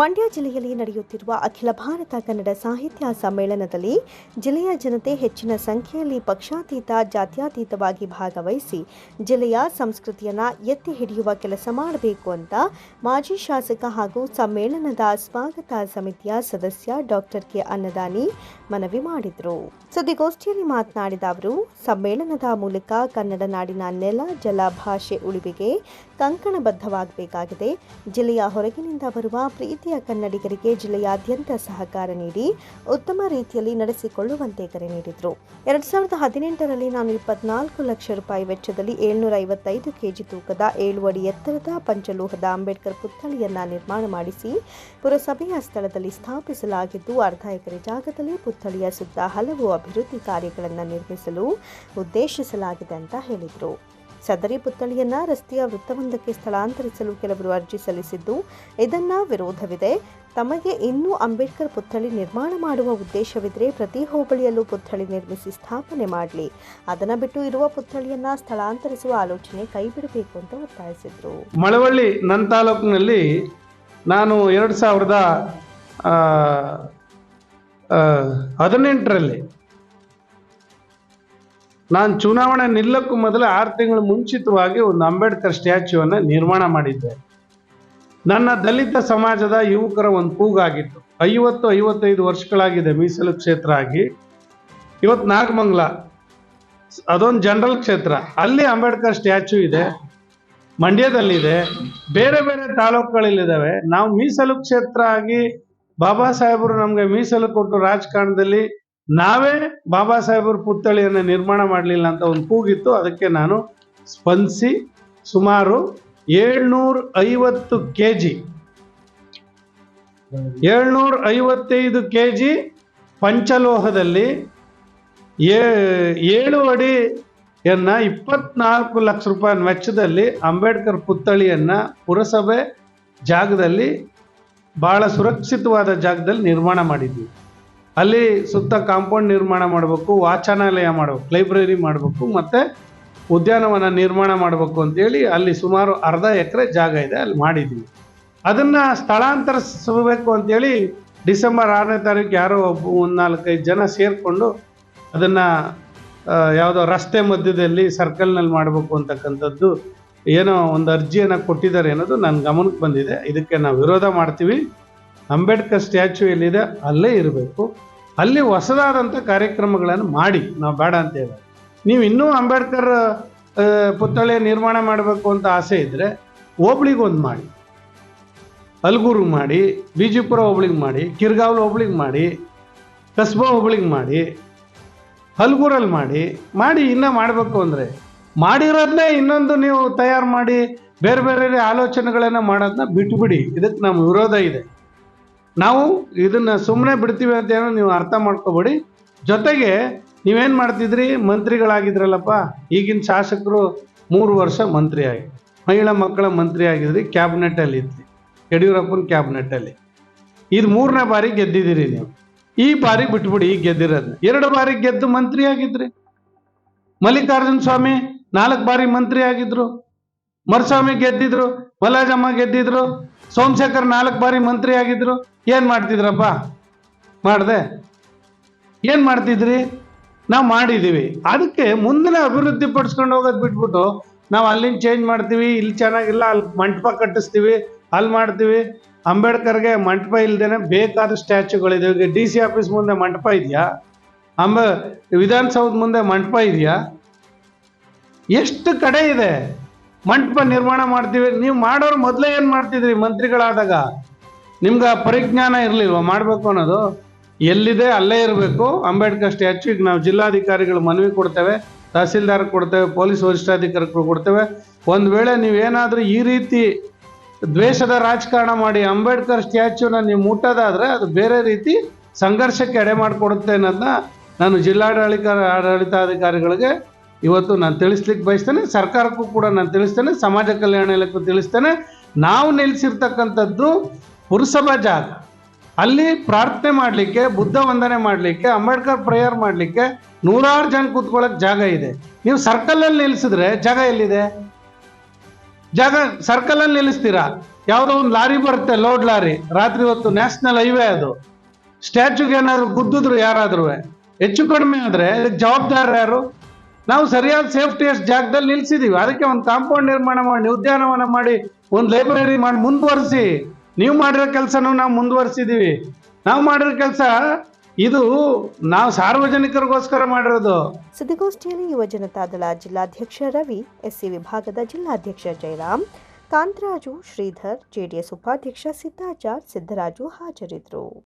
ಮಂಡ್ಯ ಜಿಲ್ಲೆಯಲ್ಲಿ ನಡೆಯುತ್ತಿರುವ ಅಖಿಲ ಭಾರತ ಕನ್ನಡ ಸಾಹಿತ್ಯ ಸಮ್ಮೇಳನದಲ್ಲಿ ಜಿಲ್ಲೆಯ ಜನತೆ ಹೆಚ್ಚಿನ ಸಂಖ್ಯೆಯಲ್ಲಿ ಪಕ್ಷಾತೀತ, ಜಾತ್ಯತೀತವಾಗಿ ಭಾಗವಹಿಸಿ ಜಿಲ್ಲೆಯ ಸಂಸ್ಕೃತಿಯನ್ನು ಎತ್ತಿ ಹಿಡಿಯುವ ಕೆಲಸ ಮಾಡಬೇಕು ಅಂತ ಮಾಜಿ ಶಾಸಕ ಹಾಗೂ ಸಮ್ಮೇಳನದ ಸ್ವಾಗತ ಸಮಿತಿಯ ಸದಸ್ಯ ಡಾಕ್ಟರ್ ಕೆ ಅನ್ನದಾನಿ ಮನವಿ ಮಾಡಿದರು. ಸುದ್ದಿಗೋಷ್ಠಿಯಲ್ಲಿ ಮಾತನಾಡಿದ ಅವರು, ಸಮ್ಮೇಳನದ ಮೂಲಕ ಕನ್ನಡ ನಾಡಿನ ನೆಲ, ಜಲ ಭಾಷೆ ಉಳಿವಿಗೆ ಕಂಕಣಬದ್ಧವಾಗಬೇಕಾಗಿದೆ. ಜಿಲ್ಲೆಯ ಹೊರಗಿನಿಂದ ಬರುವ ಪ್ರೀತಿಯ ಕನ್ನಡಿಗರಿಗೆ ಜಿಲ್ಲೆಯಾದ್ಯಂತ ಸಹಕಾರ ನೀಡಿ ಉತ್ತಮ ರೀತಿಯಲ್ಲಿ ನಡೆಸಿಕೊಳ್ಳುವಂತೆ ಕರೆ ನೀಡಿದರು. ಎರಡ್ ಸಾವಿರದ ಹದಿನೆಂಟರಲ್ಲಿ ನಾನು ಇಪ್ಪತ್ನಾಲ್ಕು ಲಕ್ಷ ರೂಪಾಯಿ ವೆಚ್ಚದಲ್ಲಿ ಏಳ್ನೂರ ಐವತ್ತೈದು ಕೆಜಿ ತೂಕದ ಏಳು ಅಡಿ ಎತ್ತರದ ಪಂಚಲೋಹದ ಅಂಬೇಡ್ಕರ್ ಪುತ್ಥಳಿಯನ್ನ ನಿರ್ಮಾಣ ಮಾಡಿಸಿ ಪುರಸಭೆಯ ಸ್ಥಳದಲ್ಲಿ ಸ್ಥಾಪಿಸಲಾಗಿದ್ದು ಅರ್ಧ ಎಕರೆ ಜಾಗದಲ್ಲಿ ಪುತ್ಥಳಿಯ ಸುತ್ತ ಹಲವು ಅಭಿವೃದ್ಧಿ ಕಾರ್ಯಗಳನ್ನು ನಿರ್ಮಿಸಲು ಉದ್ದೇಶಿಸಲಾಗಿದೆ ಅಂತ ಹೇಳಿದರು. ಸದರಿ ಪುತ್ಥಳಿಯನ್ನ ರಸ್ತೆಯ ವೃತ್ತವೊಂದಕ್ಕೆ ಸ್ಥಳಾಂತರಿಸಲು ಕೆಲವರು ಅರ್ಜಿ ಸಲ್ಲಿಸಿದ್ದು, ಇದನ್ನ ವಿರೋಧವಿದೆ. ತಮಗೆ ಇನ್ನೂ ಅಂಬೇಡ್ಕರ್ ಪುತ್ಥಳಿ ನಿರ್ಮಾಣ ಮಾಡುವ ಉದ್ದೇಶವಿದ್ರೆ ಪ್ರತಿ ಹೋಬಳಿಯಲ್ಲೂ ಪುತ್ಥಳಿ ನಿರ್ಮಿಸಿ ಸ್ಥಾಪನೆ ಮಾಡಲಿ. ಅದನ್ನು ಬಿಟ್ಟು ಇರುವ ಪುತ್ಥಳಿಯನ್ನ ಸ್ಥಳಾಂತರಿಸುವ ಆಲೋಚನೆ ಕೈಬಿಡಬೇಕು ಅಂತ ಒತ್ತಾಯಿಸಿದ್ರು. ಮಳವಳ್ಳಿ ನನ್ನ ತಾಲೂಕಿನಲ್ಲಿ ನಾನು ಎರಡು ಸಾವಿರದ ಹದಿನೆಂಟರಲ್ಲಿ ನಾನು ಚುನಾವಣೆ ನಿಲ್ಲಕ್ಕೂ ಮೊದಲು ಆರು ತಿಂಗಳು ಮುಂಚಿತವಾಗಿ ಒಂದು ಅಂಬೇಡ್ಕರ್ ಸ್ಟ್ಯಾಚ್ಯೂವನ್ನು ನಿರ್ಮಾಣ ಮಾಡಿದ್ದೆ. ನನ್ನ ದಲಿತ ಸಮಾಜದ ಯುವಕರ ಒಂದು ಕೂಗಾಗಿತ್ತು. ಐವತ್ತು, ಐವತ್ತೈದು ವರ್ಷಗಳಾಗಿದೆ ಮೀಸಲು ಕ್ಷೇತ್ರ ಆಗಿ. ಇವತ್ತು ನಾಗಮಂಗ್ಲ, ಅದೊಂದು ಜನರಲ್ ಕ್ಷೇತ್ರ. ಅಲ್ಲಿ ಅಂಬೇಡ್ಕರ್ ಸ್ಟ್ಯಾಚ್ಯೂ ಇದೆ, ಮಂಡ್ಯದಲ್ಲಿದೆ, ಬೇರೆ ಬೇರೆ ತಾಲೂಕುಗಳಲ್ಲಿದ್ದಾವೆ. ನಾವು ಮೀಸಲು ಕ್ಷೇತ್ರ ಆಗಿ ಬಾಬಾ ಸಾಹೇಬರು ನಮಗೆ ಮೀಸಲು ಕೊಟ್ಟು ರಾಜಕಾರಣದಲ್ಲಿ ನಾವೇ ಬಾಬಾ ಸಾಹೇಬರ ಪುತ್ಥಳಿಯನ್ನು ನಿರ್ಮಾಣ ಮಾಡಲಿಲ್ಲ ಅಂತ ಒಂದು ಕೂಗಿತ್ತು. ಅದಕ್ಕೆ ನಾನು ಸ್ಪಂದಿಸಿ ಸುಮಾರು ಏಳ್ನೂರ ಐವತ್ತು ಕೆ ಜಿ ಏಳ್ನೂರ ಐವತ್ತೈದು ಕೆ ಜಿ ಪಂಚಲೋಹದಲ್ಲಿ ಏಳು ಏಳು ಅಡಿಯನ್ನ ಇಪ್ಪತ್ನಾಲ್ಕು ಲಕ್ಷ ರೂಪಾಯಿ ವೆಚ್ಚದಲ್ಲಿ ಅಂಬೇಡ್ಕರ್ ಪುತ್ಥಳಿಯನ್ನು ಪುರಸಭೆ ಜಾಗದಲ್ಲಿ ಬಹಳ ಸುರಕ್ಷಿತವಾದ ಜಾಗದಲ್ಲಿ ನಿರ್ಮಾಣ ಮಾಡಿದ್ವಿ. ಅಲ್ಲಿ ಸುತ್ತ ಕಾಂಪೌಂಡ್ ನಿರ್ಮಾಣ ಮಾಡಬೇಕು, ವಾಚನಾಲಯ ಮಾಡಬೇಕು, ಲೈಬ್ರರಿ ಮಾಡಬೇಕು, ಮತ್ತೆ ಉದ್ಯಾನವನ ನಿರ್ಮಾಣ ಮಾಡಬೇಕು ಅಂತೇಳಿ ಅಲ್ಲಿ ಸುಮಾರು ಅರ್ಧ ಎಕರೆ ಜಾಗ ಇದೆ ಅಲ್ಲಿ ಮಾಡಿದ್ವಿ ಅದನ್ನ ಸ್ಥಳಾಂತರಿಸಬೇಕು ಅಂತೇಳಿ ಡಿಸೆಂಬರ್ ಆರನೇ ತಾರೀಕು ಯಾರೋ ಒಬ್ಬ ಒಂದು ನಾಲ್ಕೈದು ಜನ ಸೇರಿಕೊಂಡು ಅದನ್ನು ಯಾವುದೋ ರಸ್ತೆ ಮಧ್ಯದಲ್ಲಿ ಸರ್ಕಲ್ನಲ್ಲಿ ಮಾಡಬೇಕು ಅಂತಕ್ಕಂಥದ್ದು ಏನೋ ಒಂದು ಅರ್ಜಿಯನ್ನು ಕೊಟ್ಟಿದ್ದಾರೆ ಅನ್ನೋದು ನನ್ನ ಗಮನಕ್ಕೆ ಬಂದಿದೆ. ಇದಕ್ಕೆ ನಾವು ವಿರೋಧ ಮಾಡ್ತೀವಿ. ಅಂಬೇಡ್ಕರ್ ಸ್ಟ್ಯಾಚ್ಯೂ ಎಲ್ಲಿದೆ? ಅಲ್ಲೇ ಇರಬೇಕು. ಅಲ್ಲಿ ಹೊಸದಾದಂಥ ಕಾರ್ಯಕ್ರಮಗಳನ್ನು ಮಾಡಿ. ನಾವು ಬೇಡ ಅಂತ ಹೇಳಿ ನೀವು ಇನ್ನೂ ಅಂಬೇಡ್ಕರ್ ಪುತ್ಥಳಿ ನಿರ್ಮಾಣ ಮಾಡಬೇಕು ಅಂತ ಆಸೆ ಇದ್ದರೆ ಹೋಬ್ಳಿಗೊಂದು ಮಾಡಿ. ಅಲ್ಗೂರು ಮಾಡಿ ಬಿಜಿಪುರ ಹೋಬ್ಳಿಗೆ ಮಾಡಿ, ಕಿರ್ಗಾವ್ಲು ಹೋಬ್ಳಿಗೆ ಮಾಡಿ, ಕಸ್ಬಾ ಹೋಬ್ಳಿಗೆ ಮಾಡಿ, ಹಲ್ಗೂರಲ್ಲಿ ಮಾಡಿ ಮಾಡಿ ಇನ್ನೂ ಮಾಡಬೇಕು ಅಂದರೆ ಮಾಡಿರೋದನ್ನೇ ಇನ್ನೊಂದು ನೀವು ತಯಾರು ಮಾಡಿ ಬೇರೆ ಬೇರೆ ಆಲೋಚನೆಗಳನ್ನು ಮಾಡೋದನ್ನ ಬಿಟ್ಬಿಡಿ. ಇದಕ್ಕೆ ನಮ್ಮ ವಿರೋಧ ಇದೆ. ನಾವು ಇದನ್ನ ಸುಮ್ಮನೆ ಬಿಡ್ತೀವಿ ಅಂತ ಏನೋ ನೀವು ಅರ್ಥ ಮಾಡ್ಕೋಬೇಡಿ. ಜೊತೆಗೆ ನೀವೇನು ಮಾಡ್ತಿದ್ರಿ? ಮಂತ್ರಿಗಳಾಗಿದ್ರಲ್ಲಪ್ಪ. ಈಗಿನ ಶಾಸಕರು ಮೂರು ವರ್ಷ ಮಂತ್ರಿ ಆಗಿ ಮಹಿಳಾ ಮಕ್ಕಳ ಮಂತ್ರಿ ಆಗಿದ್ರಿ ಕ್ಯಾಬಿನೆಟ್ಟಲ್ಲಿ ಇದ್ರಿ. ಯಡಿಯೂರಪ್ಪನ ಕ್ಯಾಬಿನೆಟ್ಟಲ್ಲಿ. ಇದು ಮೂರನೇ ಬಾರಿ ಗೆದ್ದಿದ್ದೀರಿ ನೀವು. ಈ ಬಾರಿ ಬಿಟ್ಬಿಡಿ, ಈಗ ಗೆದ್ದಿರೋದು ಎರಡು ಬಾರಿ ಗೆದ್ದು ಮಂತ್ರಿ ಆಗಿದ್ರಿ ಮಲ್ಲಿಕಾರ್ಜುನ ಸ್ವಾಮಿ ನಾಲ್ಕು ಬಾರಿ ಮಂತ್ರಿ ಆಗಿದ್ರು ಮರುಸ್ವಾಮಿ ಗೆದ್ದಿದ್ರು ಬಲಾಜಮ್ಮ ಗೆದ್ದಿದ್ರು, ಸೋಮಶೇಖರ್ ನಾಲ್ಕು ಬಾರಿ ಮಂತ್ರಿ ಆಗಿದ್ರು, ಏನು ಮಾಡ್ತಿದ್ರಪ್ಪ? ಮಾಡಿದೆ. ಏನು ಮಾಡ್ತಿದ್ರಿ? ನಾವು ಮಾಡಿದೀವಿ. ಅದಕ್ಕೆ ಮುಂದಿನ ಅಭಿವೃದ್ಧಿ ಪಡಿಸ್ಕೊಂಡು ಹೋಗೋದು ಬಿಟ್ಬಿಟ್ಟು ನಾವು ಅಲ್ಲಿಂದ ಚೇಂಜ್ ಮಾಡ್ತೀವಿ. ಇಲ್ಲಿ ಚೆನ್ನಾಗಿಲ್ಲ, ಅಲ್ಲಿ ಮಂಟಪ ಕಟ್ಟಿಸ್ತೀವಿ, ಅಲ್ಲಿ ಮಾಡ್ತೀವಿ. ಅಂಬೇಡ್ಕರ್ಗೆ ಮಂಟಪ ಇಲ್ದೇನೆ ಬೇಕಾದ ಸ್ಟ್ಯಾಚ್ಯೂಗಳಿದೆ. ಡಿ ಸಿ ಆಫೀಸ್ ಮುಂದೆ ಮಂಟಪ ಇದೆಯಾ? ಅಂಬ ವಿಧಾನಸೌಧ ಮುಂದೆ ಮಂಟಪ ಇದೆಯಾ? ಎಷ್ಟು ಕಡೆ ಇದೆ? ಮಂಟಪ ನಿರ್ಮಾಣ ಮಾಡ್ತೀವಿ. ನೀವು ಮಾಡೋರು ಮೊದಲೇ ಏನು ಮಾಡ್ತಿದ್ರಿ? ಮಂತ್ರಿಗಳಾದಾಗ ನಿಮ್ಗೆ ಪರಿಜ್ಞಾನ ಇರಲಿಲ್ವ? ಮಾಡಬೇಕು ಅನ್ನೋದು? ಎಲ್ಲಿದೆ ಅಲ್ಲೇ ಇರಬೇಕು. ಅಂಬೇಡ್ಕರ್ ಸ್ಟ್ಯಾಚ್ಯೂಗೆ ನಾವು ಜಿಲ್ಲಾಧಿಕಾರಿಗಳು ಮನವಿ ಕೊಡ್ತೇವೆ, ತಹಸೀಲ್ದಾರ್ ಕೊಡ್ತೇವೆ, ಪೊಲೀಸ್ ವರಿಷ್ಠಾಧಿಕಾರಿಗಳು ಕೊಡ್ತೇವೆ. ಒಂದು ವೇಳೆ ನೀವೇನಾದರೂ ಈ ರೀತಿ ದ್ವೇಷದ ರಾಜಕಾರಣ ಮಾಡಿ ಅಂಬೇಡ್ಕರ್ ಸ್ಟ್ಯಾಚ್ಯೂನ ನೀವು ಮುಟ್ಟೋದಾದರೆ ಅದು ಬೇರೆ ರೀತಿ ಸಂಘರ್ಷಕ್ಕೆ ಎಡೆ ಮಾಡಿಕೊಡುತ್ತೆ ಅನ್ನೋದನ್ನ ನಾನು ಜಿಲ್ಲಾಡಳಿತ ಆಡಳಿತಾಧಿಕಾರಿಗಳಿಗೆ ಇವತ್ತು ನಾನು ತಿಳಿಸ್ಲಿಕ್ಕೆ ಬಯಸ್ತೇನೆ, ಸರ್ಕಾರಕ್ಕೂ ಕೂಡ ನಾನು ತಿಳಿಸ್ತೇನೆ, ಸಮಾಜ ಕಲ್ಯಾಣ ಇಲಾಖೆ ತಿಳಿಸ್ತೇನೆ. ನಾವು ನಿಲ್ಲಿಸಿರ್ತಕ್ಕಂಥದ್ದು ಪುರಸಭಾ ಜಾಗ. ಅಲ್ಲಿ ಪ್ರಾರ್ಥನೆ ಮಾಡಲಿಕ್ಕೆ, ಬುದ್ಧ ವಂದನೆ ಮಾಡಲಿಕ್ಕೆ, ಅಂಬೇಡ್ಕರ್ ಪ್ರೇಯರ್ ಮಾಡಲಿಕ್ಕೆ ನೂರಾರು ಜನ ಕೂತ್ಕೊಳ್ಳೋಕೆ ಜಾಗ ಇದೆ. ನೀವು ಸರ್ಕಲಲ್ಲಿ ನಿಲ್ಲಿಸಿದ್ರೆ ಜಾಗ ಎಲ್ಲಿದೆ? ಜಾಗ ಸರ್ಕಲಲ್ಲಿ ನಿಲ್ಲಿಸ್ತೀರಾ? ಯಾವುದೋ ಒಂದು ಲಾರಿ ಬರುತ್ತೆ, ಲೋಡ್ ಲಾರಿ. ರಾತ್ರಿ ಹೊತ್ತು ನ್ಯಾಷನಲ್ ಹೈವೇ ಅದು. ಸ್ಟ್ಯಾಚ್ಯೂಗೆ ಏನಾದ್ರು ಗುದ್ದಿದ್ರು ಯಾರಾದ್ರೂ ಹೆಚ್ಚು ಕಡಿಮೆ ಆದ್ರೆ ಜವಾಬ್ದಾರ ಯಾರು? ನಾವು ಸರಿಯಾದ ಸೇಫ್ಟಿ ಅಷ್ಟು ಜಾಗದಲ್ಲಿ ನಿಲ್ಸಿದೀವಿ. ಅದಕ್ಕೆ ಒಂದು ಕಾಂಪೌಂಡ್ ನಿರ್ಮಾಣ ಮಾಡಿ ಉದ್ಯಾನವನ ಮಾಡಿ, ಒಂದು ಲೈಬ್ರರಿ ಮಾಡಿ ಮುಂದುವರಿಸಿ. ನೀವು ಮಾಡಿರೋ ಕೆಲಸನೂ ನಾವು ಮುಂದುವರಿಸಿದೀವಿ. ನಾವು ಮಾಡಿರೋ ಕೆಲಸ ಇದು ನಾವು ಸಾರ್ವಜನಿಕರಿಗೋಸ್ಕರ ಮಾಡಿರೋದು. ಸುದ್ದಿಗೋಷ್ಠಿಯಲ್ಲಿ ಯುವ ಜನತಾದಳ ಜಿಲ್ಲಾಧ್ಯಕ್ಷ ರವಿ, ಎಸ್ಸಿ ವಿಭಾಗದ ಜಿಲ್ಲಾಧ್ಯಕ್ಷ ಜಯರಾಮ್, ಕಾಂತರಾಜು ಶ್ರೀಧರ್, ಜೆಡಿಎಸ್ ಉಪಾಧ್ಯಕ್ಷ ಸಿದ್ದಾಚಾರ್, ಸಿದ್ದರಾಜು ಹಾಜರಿದ್ದರು.